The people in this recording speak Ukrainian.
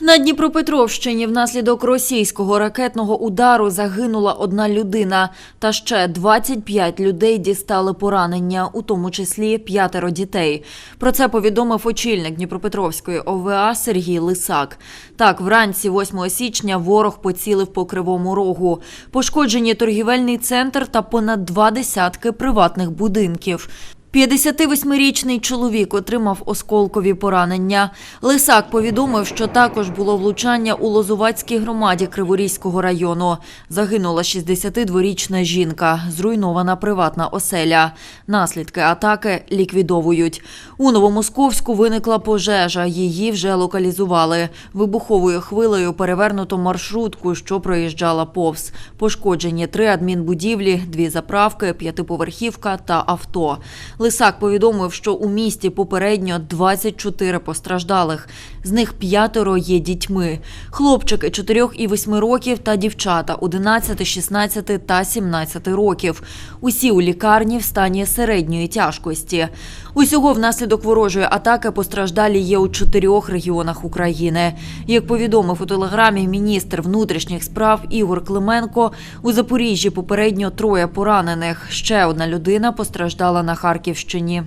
На Дніпропетровщині внаслідок російського ракетного удару загинула одна людина, та ще 25 людей дістали поранення, у тому числі п'ятеро дітей. Про це повідомив очільник Дніпропетровської ОВА Сергій Лисак. Так, вранці 8 січня ворог поцілив по кривому рогу. Пошкоджені торгівельний центр та понад два десятки приватних будинків. 58-річний чоловік отримав осколкові поранення. Лисак повідомив, що також було влучання у Лозувацькій громаді Криворізького району. Загинула 62-річна жінка, зруйнована приватна оселя. Наслідки атаки ліквідовують. У Новомосковську виникла пожежа, її вже локалізували. Вибуховою хвилею перевернуто маршрутку, що проїжджала повз. Пошкоджені три адмінбудівлі, дві заправки, п'ятиповерхівка та авто. Лисак повідомив, що у місті попередньо 24 постраждалих. З них п'ятеро є дітьми. Хлопчики 4 і 8 років та дівчата 11, 16 та 17 років. Усі у лікарні в стані середньої тяжкості. Усього внаслідок ворожої атаки постраждалі є у чотирьох регіонах України. Як повідомив у телеграмі міністр внутрішніх справ Ігор Клименко, у Запоріжжі попередньо троє поранених. Ще одна людина постраждала на Харківщині.